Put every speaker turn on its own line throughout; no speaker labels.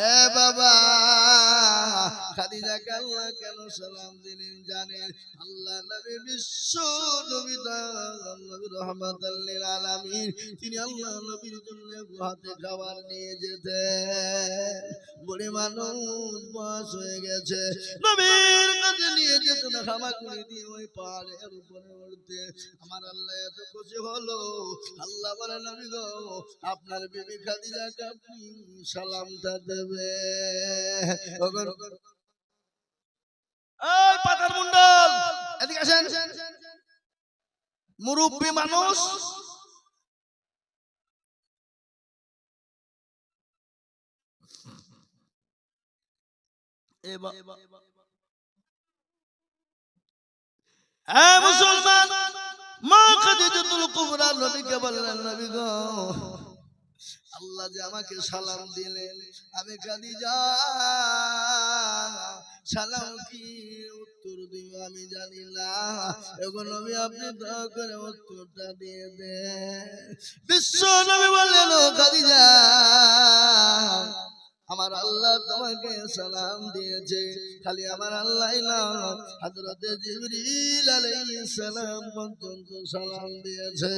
এ বাবা। খাদিজাকে আল্লাহ কেন সালাম দিলেন জানেন? আল্লাহ নবী বিশ্ব নবী নবী রহমাতাল্লিল তিনি আল্লাহ নবীর জন্য গুহাতে খাবার নিয়ে যেতেন। বুড়ি মানুষ বয়স হয়ে গেছে। নবীর কাছে নিয়ে যেত না খামাকুড়ি দিয়ে ওই পাহাড়ের উপরে উঠতে আমার আল্লাহ এত খুশি হলো। আল্লাহ বলে, নবী গো, আপনার বিবি খাদিজাকে আপনি সালামটা দেবে।
এই পাতার মুন্ডল।
এদিকে আসেন। মুরব্বী মানুষ।
হ্যাঁ মুসলমান।
মা খাদিজাতুল কুবরা নবীকে বললেন নবী গো আল্লাহ যে আমাকে সালাম দিলেন আমি খাদিজা সালাম কি উত্তর দিব আমি জানি না। এখন নবী, আপনি দয়া করে উত্তরটা দিয়ে দেন। বিশ্ব নবী বললেন খাদিজা, আমার আল্লাহ তোমাকে সালাম দিয়েছে। খালি আমার আল্লাহ না, হযরতে জিবরিল আলাইহিস সালাম পর্যন্ত সালাম দিয়েছে।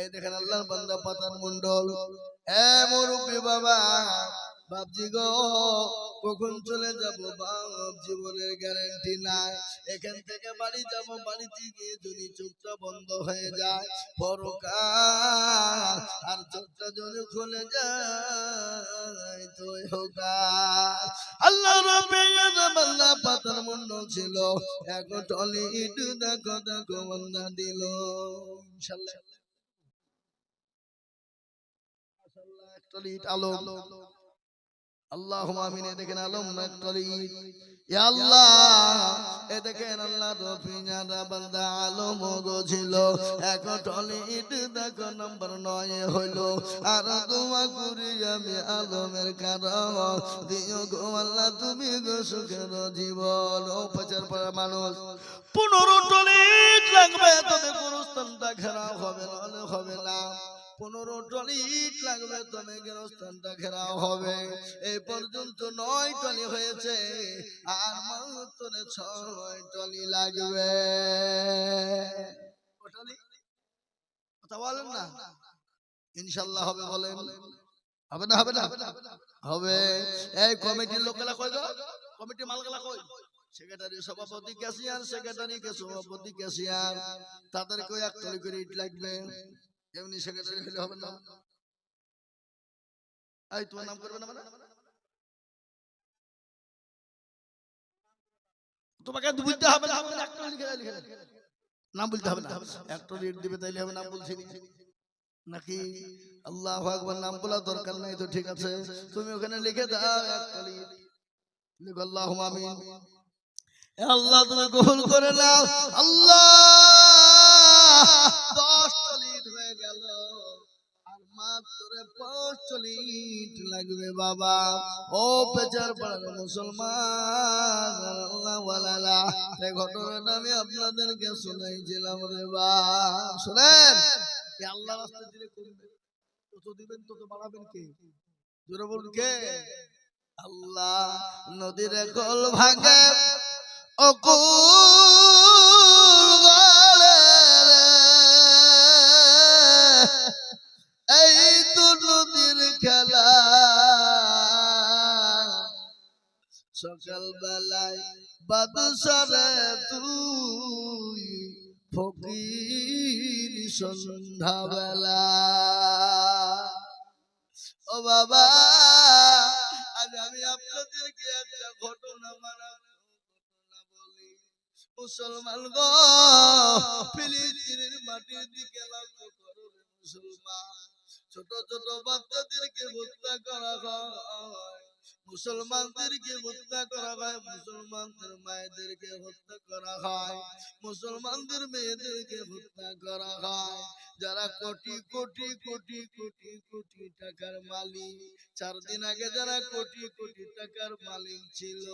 এই দেখেন, আল্লাহর বান্দা পাতার মন্ডল এ মুরব্বী বাবা বাপজি গো, কখন চলে যাব? বাপ জীবনের গ্যারান্টি নাই। এখান থেকে বাড়ি যাব, বাড়িতে গিয়ে যদি চোখটা বন্ধ হয়ে যায়, পরকাল আর চোখটা যদি খুলে যায়, তো হোকাল আল্লাহ বান্দা পাতার মন্ডল ছিল এখন টলি ইটু দেখো দেখো বন্দা দিল। ইনশাল্লাহ। একটা ইট আলম আল্লাহ আলম না টলি হইল। আর আলমের কারণ। আল্লাহ, তুমি গো সুখের জীবন। ও পাচার পাড়া মানুষ,
পনেরো টলিট লাগবে
তবে গুরুস্থানটা ঘেরাও হবে নাহলে হবে না। পনেরো টলি ইট লাগবে, তবে গেরস্থানটা ঘেরাও হবে। এই পর্যন্ত নয় টলি হয়েছে, আর মাত্র ছয় টলি লাগবে। কথা বলেন না। ইনশাল্লাহ হবে বলেন। হবে না হবে না? হবে। এই কমিটির লোকেরা কই গো? কমিটি মালগুলা কই? সেক্রেটারি, সভাপতি, ক্যাশিয়ার, সেক্রেটারি, কে সভাপতি, ক্যাশিয়ার? তাদেরকেও এক করে ইট লাগবে। এমনি সেক্রেটারি হবে না। তোমার নাম করবে না মানে? তোমাকে বুঝতে হবে না, হবে লিখে লিখে। নাম বলতে হবে না। এক টলি ইট দিবে তাইলে হবে, নাম বলছি। নাকি আল্লাহ আকবার নাম বলা দরকার নাই তো, ঠিক আছে? তুমি ওখানে লিখে দাও এক টলি লিখো আল্লাহ আল্লাহ, তুমি কবুল করে নাও। আল্লাহ! দশ টলিট হয়ে গেল। আর মাত্র পাঁচ টলিট লাগবে বাবা। ও পেচার পাড়ার মুসলমান, আল্লাহ এই ঘটনাটা আমি আপনাদেরকে শোনাইছিলাম রে বা। শোনেন এ আল্লাহ রাস্তা দিলে করবে তত দিবেন, তত বাড়াবেন কে? জোরে বলুন কে? আল্লাহ নদীর কল ভাঙে, অকুল সকাল বেলায় বাদশারে তুই ফকির সন্ধ্যা বেলা ও বাবা, আজ আমি আপনাদেরকে একটা ঘটনা মারা মুসলমান গো, ফিলিস্তিনের মাটির দিকে লক্ষ্য করো মুসলমান। ছোট ছোট বাচ্চাদেরকে হত্যা করা হয়। মুসলমানদেরকে হত্যা করা হয় মুসলমানদের মায়েদেরকে হত্যা করা হয় মুসলমানদের মেয়েদেরকে হত্যা করা হয়। যারা কোটি কোটি কোটি কোটি কোটি টাকার মালিক। চার দিন আগে যারা কোটি কোটি টাকার মালিক ছিল,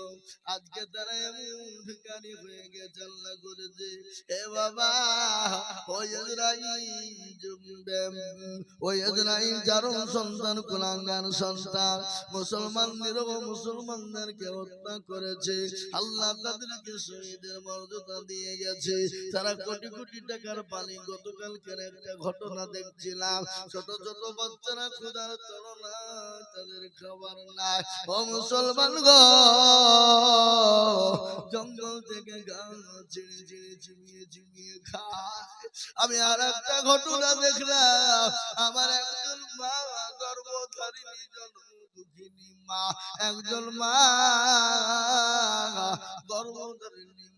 আজকে তারা এমন ভিখারি হয়ে গেছে, আল্লাহ করেছে। এ বাবা আল্লাহ গেছে। তারা কোটি কোটি টাকার পানি গতকালকের একটা ঘটনা দেখছিলাম। ছোট ছোট বাচ্চারা ক্ষুধার তাদের খাবার নাই। ও মুসলমান গো, জঙ্গল থেকে গাছ ছিঁড়ে খায়। আমি আর একটা ঘটনা দেখলাম। আমার একজন মা, গর্ভধারিণী জন্ম মা। একজন মা, গর্ভধারিণী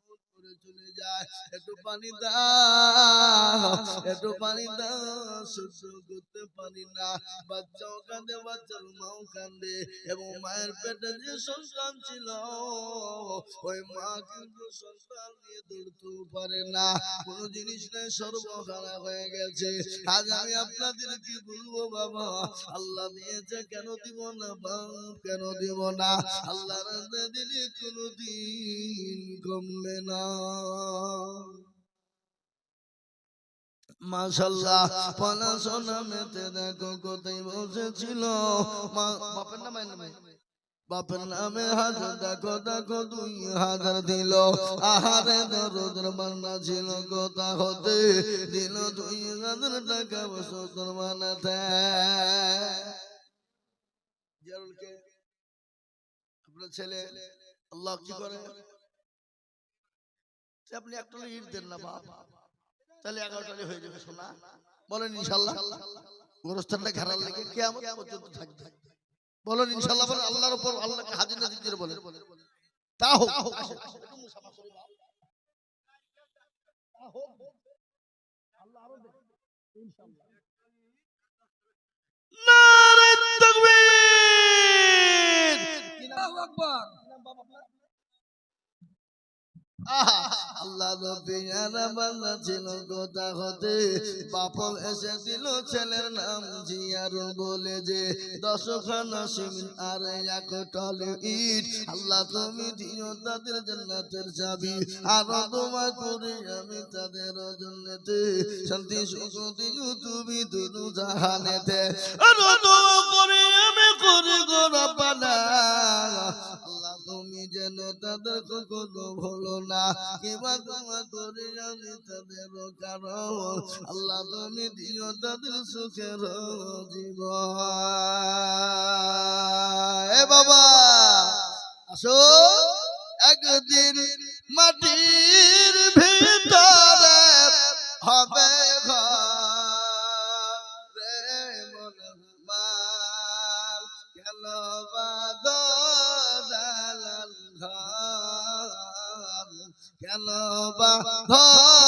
করে চলে যায়। একটু পানি দাও পানি দাও না। বাচ্চাও বাচ্চার মাও কান্দে এবং মায়ের পেটে যে সন্তান ছিল, ওই মা কিন্তু সন্তান নিয়ে পারে না। কোনো জিনিস নেই সর্বহারা হয়ে গেছে। আজ আমি আপনাদের কি বলব বাবা? আল্লাহ দিয়েছে, কেন দিব না বাপ কেন দিব না? আল্লাহ রাজা দিলে কোনোদিন কমবে না। মাশাল্লাহ পড়াশোনা মেতে দেখো কোথায় বসেছিল। বাপের নাম বাপের নামে। হাজার দেখো দেখো দুই হাজার দিল। আহারে দরদের বান্না ছিল কোথা হতে? দিল দুই হাজার টাকা বসতর বানাতে আপনার ছেলে আল্লাহ কি করে? সে আপনি একটা ইট দেন না বাপ। তাহলে এগারোটালে হয়ে যাবে শোনা বলেন ইনশাল্লাহ। গোরস্থানটা ঘেরার লেগে কেমন পর্যন্ত থাকবে। বলেন ইনশাল্লাহ বলেন আল্লাহর উপর আল্লাহকে হাজির নাজির করে বলেন। তা হোক আসেন, আসেন, একটু মুসাফা করি বাপ। তা হোক। আল্লাহ আরও আল্লাহ নবী বান্দা ছিল গোটা হতে। এসে দিল ছেলের নাম জিয়ারুল বলে যে, দশখানা সিমিন আর এক ইট। আল্লাহ তুমি দিও তাদের চাবি। আর তোমা করে আমি তাদের শান্তি সুখ দিও তুমি দুনু
আর দোয়া করে করি গো রব্বানা
আল্লাহ তুমি যেন তাদের কখনো ভুলো না। কিবা করে আমি তাদের কারণ। আল্লাহ তুমি দিও তাদের সুখের জীবন। এ বাবা আসো। একদিন মাটির ভিতরে গেল বাদলাল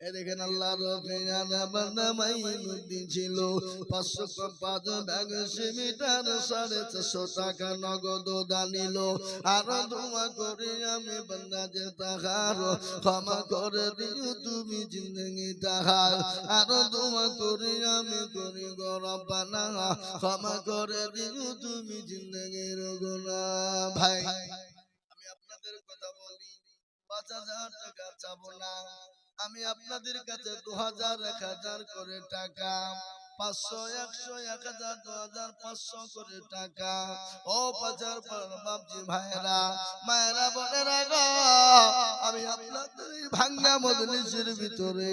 এ দেখেন আল্লাহ পাঁচশো পাঁচ ব্যাগ সিমিটার সাড়ে চারশো টাকা নগদ দানিল। আরও ধোঁয়া করে আমি বান্দা যে তাহার, ক্ষমা করে দিও তুমি জিন্দগি তাহার। আরও ধোঁয়া করে আমি করি গরম বানা ক্ষমা করে দিও তুমি জিন্দগির গুণা ভাই, আমি আপনাদের কথা বলি, পাঁচ হাজার টাকা চাবো না। আমি আপনাদের কাছে দু হাজার এক হাজার করে টাকা, পাঁচশো, একশো, এক হাজার দু হাজার পাঁচশো করে টাকা। ও পাচার বাবজি ভাইরা মায়েরা গো, আমি আপনাদের ভাঙ্গা মজলিসের ভিতরে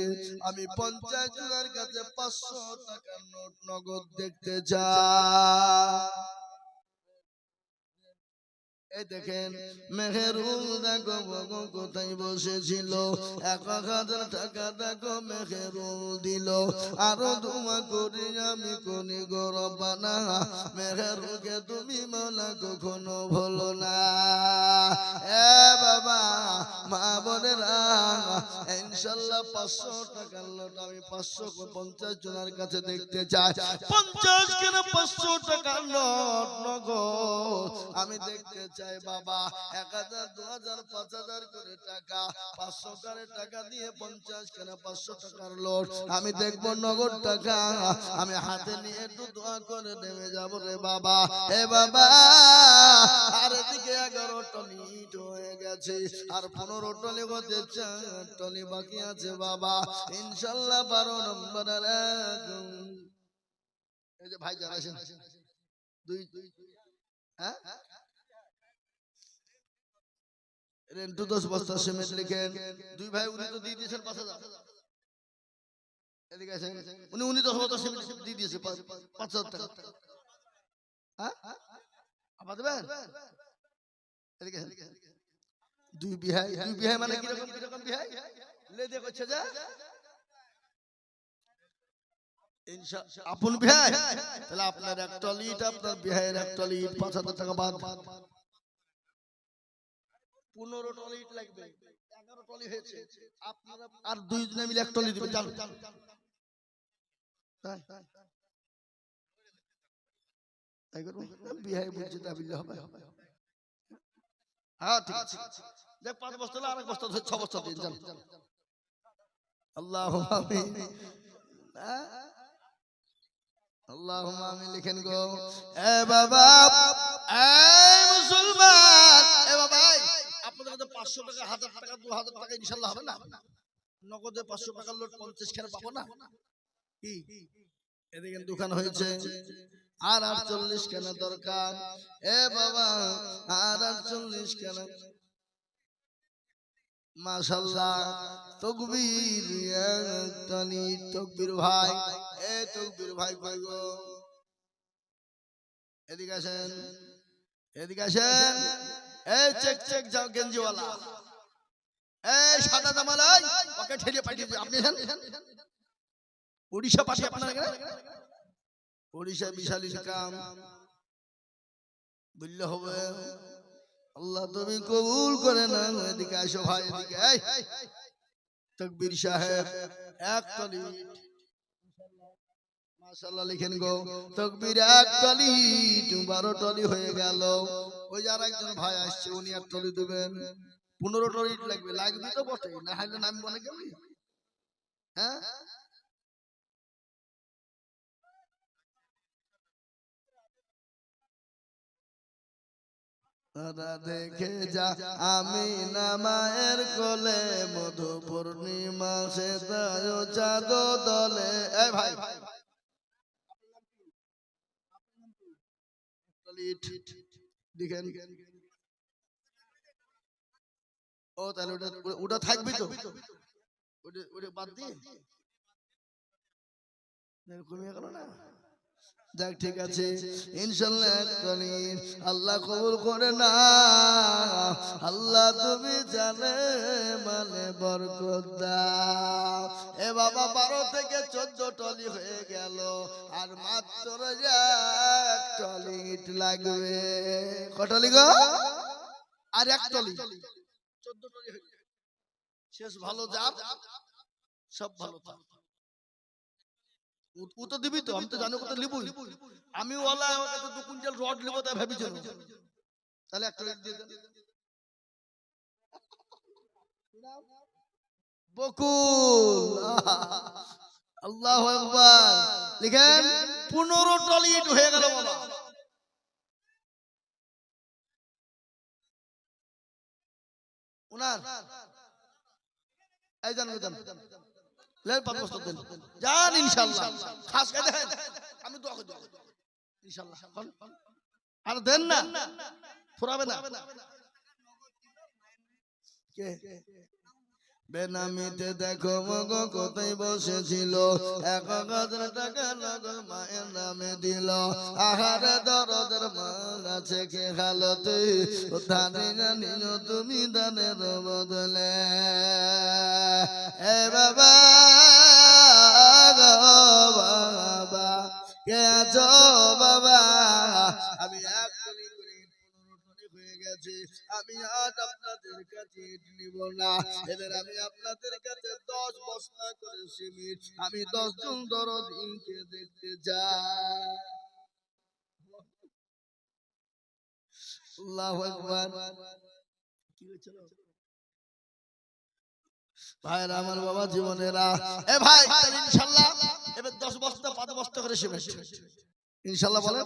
আমি পঞ্চায়েত জনের কাছে পাঁচশো টাকার নোট নগদ দেখতে চাই। এই দেখেন মেহেরুল দেখো গো কোথায় বসেছিল? এক হাজার টাকা দেখো মেহেরুল দিল। আরও তোমা করি আমি কোনি গরবানা। মেহেরুলকে তুমি মালা কখনো ভুলো না। এ বাবা, মা বোনেরা, ইনশাল্লাহ পাঁচশো টাকার লোট আমি পাঁচশো পঞ্চাশ জনের কাছে দেখতে চাই।
পঞ্চাশ কেন পাঁচশো টাকা
নোট নগদ। আমি দেখতে চাই বাবা। এক হাজার, দু হাজার, পাঁচ হাজার করে টাকা, পাঁচশো করে টাকা দিয়ে পঞ্চাশ কেন পাঁচশো টাকার লোট আমি দেখব নগদ টাকা। আমি হাতে নিয়ে একটু দোয়া করে নেমে যাব রে বাবা। এ বাবা, আর এদিকে এগারো টনি হয়ে গেছে, আর পনেরো টনি হতে চার টনি বাকি আছে, বাবা। ইনশাল্লাহ বারো নম্বরের এক। এই যে ভাই আছেন, দুই হ্যাঁ? রেন্টু দশ বস্তা সিমেন্ট লিখেন। দুই ভাই, উনি তো দিয়ে দিয়েছেন পাঁচ হাজার। হ্যাঁ? দুই বিহাই বিহাই মানে বিহাই? আপন বিহাই? তাহলে আপনার এক টলি ইট আপনার বিহাইয়ের এক টলি ইট পাঁচ হাজার টাকা বাদ। পনেরো টলি ইট লাগবে। এগারো টলি হয়েছে। আপনারা আর দুই জনে মিলে এক টলি দিবেন বিহাই বলছে তা হবে। হ্যাঁ ঠিক আছে। দেখ পাঁচ বস্তা হলে আরেক বস্তা ছ বস্তা দিন জান আল্লাহ আমিন। হ্যাঁ? আমিন লিখেন গো। এ বাবা এই মুসলমান এ বাবা আপনাদের কাছে 500 টাকা 1000 টাকা 2000 টাকা ইনশাআল্লাহ হবে না? নগদে 500 টাকার লোট 50 খানা পাবো না? কি? এদিকে দোকান হয়েছে, আর 48 কেনা দরকার। এ বাবা, আর 48 কেনা মাশাল্লাহ, তকবীর একটানি, তকবীর ভাই। এ তকবীর ভাই কই গো? এদিকে আসেন এদিকে আসেন। চেক চেক যাও, গেঞ্জিওয়ালা। সাদা উড়িষ্যা আপনার উড়িষ্যা আল্লাহ তুমি কবুল করে না এদিকে আসো ভাই, এদিকে। তকবীর সাহেব এক মাশাআল্লাহ লিখেন গো এক হয়ে গেল। ওই আর একজন ভাই আসছে, উনি লাগবে লাগবে তো বটে না হ্যাঁ? দেখে যা, আমি নামায়ের কোলে মধু পূর্ণিমা সে তায় চাঁদ দলে। এ ভাই দেখেন। ও তাহলে ওটা ওটা- থাকবে তো? ওটা ওটা বাদ দিয়ে? কমিয়ে গেল না? যাক ঠিক আছে? ইনশাল্লাহ আল্লাহ কবুল করে না আল্লাহ তুমি জানে মানে বরকত দাও। এ বাবা বারো থেকে চোদ্দ টলি হয়ে গেল। আর মাত্র এক টলি ইট লাগবে। কটলি গো? আর এক টলি। চোদ্দ টলি হয়ে গেল। শেষ ভালো যাব সব ভালো থাক। ও- তো দিবি তো, আমি তো জানি লিবই। আমি ওলা আমার দু কুইন্টাল রড লিবো, তাই ভাবি চলো তাহলে একটা রেট দিয়ে দেন। বকুল। আল্লাহ আকবার। লিখেন পনেরো টলি ইট হয়ে গেল বাবা। এই জান জান লেন পাঁচ বস্তা দেন। যান ইনশাআল্লাহ খাস করে দেন আমি দোয়া করি ইনশাআল্লাহ আর দেন না। ফুরাবে না। কে? বেনামিতে দেখো মগো কোথায় বসেছিল। এক হাজার মায়ের নামে দিল। আহারে দরদের মা আছে কে হালতে? ধানে জানিল তুমি দানের বদলে। এ বাবা বাবা, কে আছো বাবা? আমি এক টনি করে পনেরো টনি গেছে আমি আজ আপনাদের কাছে নিব না। এবার আমি আপনাদের কাছে দশ বস্তা করে সিমিট আমি দশ জন দরদিনকে দেখতে আমার বাবা জীবনেরা। এ ভাই, তাহলে ইনশাআল্লাহ এবার দশ বস্তা, পাঁচ বস্তা করে সিমেন্ট। ইনশাআল্লাহ বলে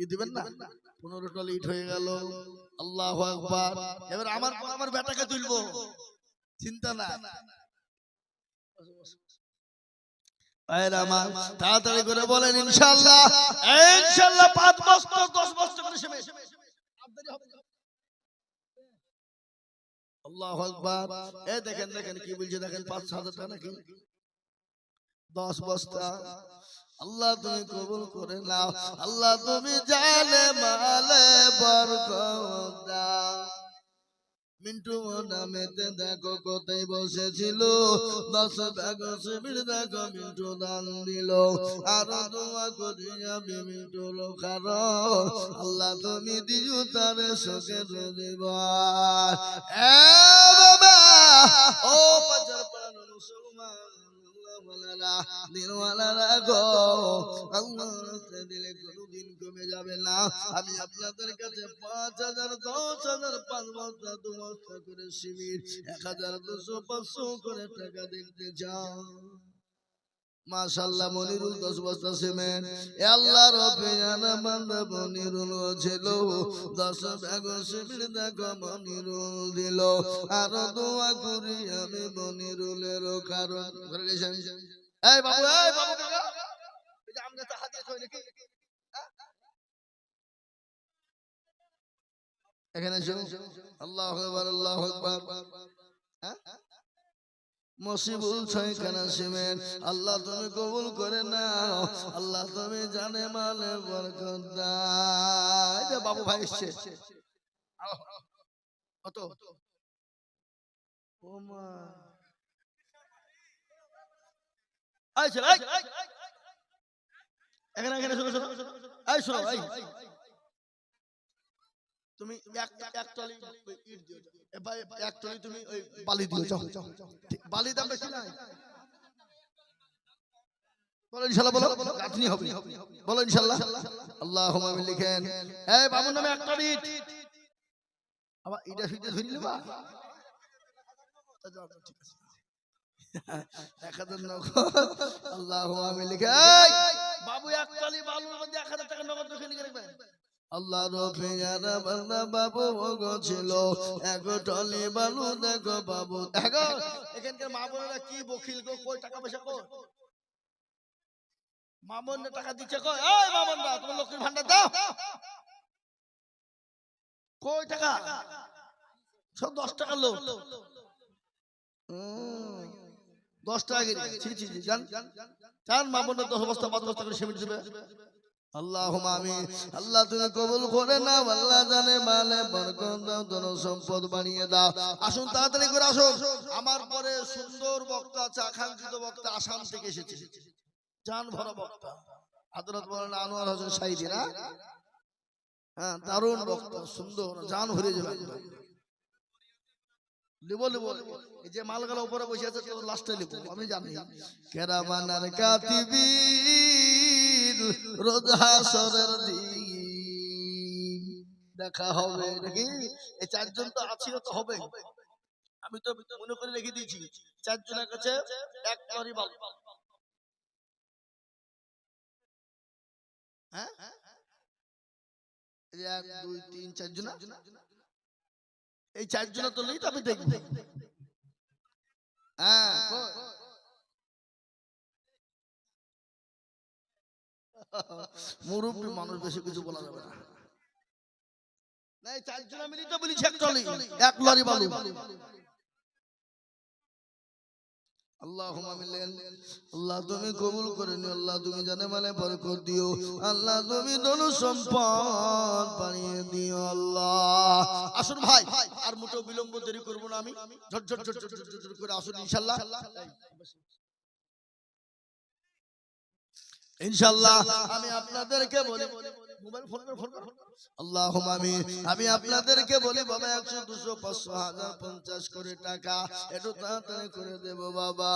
কি দিবেন না? পনেরোটা লিট হয়ে গেল। আল্লাহ আকবার। এবার আমার আমার বেটাকে তুলবো। চিন্তা না তাড়াতাড়ি করে বলেন ইনশাআল্লাহ। ইনশাআল্লাহ পাঁচ বস্তা দশ বস্তা করে আল্লাহ আকবার। এ দেখেন দেখেন কি বলছে দেখেন পাঁচ হাজার টাকা নাকি? দশ বস্তা। আল্লাহ তুমি কবুল করে নাও। আল্লাহ তুমি জানে মালে বরকত মিন্টু নামেতে দেখো কোথায় বসেছিল। দশ ব্যাগ শিবির দেখো মিন্টু দান দিল। আরও দোয়া করি আমি মিন্টু আল্লাহ তুমি দিও তারে এ বাবা, ও পাচার মুসলমান। কমে যাবে না। আমি পাঁচ হাজার, দশ হাজার, পাঁচ বস্তা করে এক হাজার দুশো, পাঁচশো করে টাকা দিতে চাও মাশাল্লাহ মনিরুল দশ বস্তা সিমেন্ট। এ আল্লাহ রবে জানা বান্দা মনিরুল ছিল। দশ ব্যাগ সিমেন্ট দেখো মনিরুল দিল। আর দোয়া করি আমি মনিরুলের কারণ? এই বাবু এই বাবু কাকা। এই যে আম গাছে হাত থই নাকি? এখানে এসো। আল্লাহ আকবার আল্লাহ আকবার। হ্যাঁ? মসিবুল ছয়খানা সিমেন্ট। আল্লাহ তুমি কবুল করে নাও। আল্লাহ তুমি জানে মালে বরকত দাও। বাবু ভাই এসছে। কত? ও মা। এই ছেলে, এখানে এখানে শোনো শোনো এই শোনো। এই তুমি এক এক টলি ইট দিও এ এক টলি তুমি ওই বালি দিও যাও। বালি দাম বেশি নাই। বলো ইনশাআল্লাহ বলো। গাঁথনি হবে। বলো ইনশাআল্লাহ আল্লাহুম্মা আমিন লিখেন। এই বাবুর নামে একটা ইট। আবার ইটা ফিটে ধরি নেবা তা যাও, যাও, ঠিক আছে। এক হাজার নগদ। আল্লাহুম্মা আমিন লিখেন। বাবু এক টলি বালুর মধ্যে এক হাজার টাকা নগদ রেখে লিখে রাখবেন। আল্লাহ রফে যারা বান্দা বাবু ভোগ ছিল। এক টলি বালু দেখো বাবু। দেখো এখানকার মা বোনেরা কি বকিল গো? কই টাকা পয়সা কই? মামন টাকা দিচ্ছে কই? এই মামন দা তোমার লক্ষ্মীর ভান্ডার দাও। কই টাকা? সব দশ টাকার লোক দশ টাকা ছি ছি জান। জান মামন দশ বস্তা পাঁচ বস্তা করে সিমেন্ট দিবে। আল্লাহ আমিন। আল্লাহ তুমি কবুল করে নাও। আল্লাহ জানে মালে বরকত দাও ধন সম্পদ বানিয়ে দাও। আসুন তাড়াতাড়ি করে আসুন। আমার পরে সুন্দর বক্তা আছে আকাঙ্ক্ষিত বক্তা আসাম থেকে এসেছে। জান ভরা বক্তা। আদরত বলেন আনোয়ার হোসেন সাইদি না? হ্যাঁ দারুণ বক্তা সুন্দর। জান ভরে যাবে। লিবো লিবো। যে মালগুলো উপরে বসে আছে তো লাস্টে লিবো। আমি জানি। কেরামানার কাতিবির রোজ দিন। দেখা হবে নাকি? এই চারজন তো আছে তো হবে। আমি তো মনে করে রেখে দিয়েছি, চারজনের কাছে এক লরি বালু। হ্যাঁ? এক, দুই, তিন, চারজন? এই চারজন তুললেই তো আমি দেখব। হ্যাঁ মুরব্বী মানুষ বেশি কিছু বলা যাবে না। না। এক লরি বালু। আল্লাহ তুমি কবুল করে নিও আল্লাহ তুমি জানে মানে বরকত দিও। আল্লাহ তুমি ধন সম্পদ বানিয়ে দিও আল্লাহ। আসুন ভাই আর মোটেও বিলম্ব দেরি করব না আমি। ঝট ঝট ঝট ঝট ঝট করে আসুন ইনশাল্লাহ। ইনশাল্লাহ আমি আপনাদেরকে বলি আমি আপনাদেরকে বলি বাবা একশো দুশো পাঁচশো হাজার পঞ্চাশ করে টাকা। একটু তাড়াতাড়ি করে দেবো বাবা।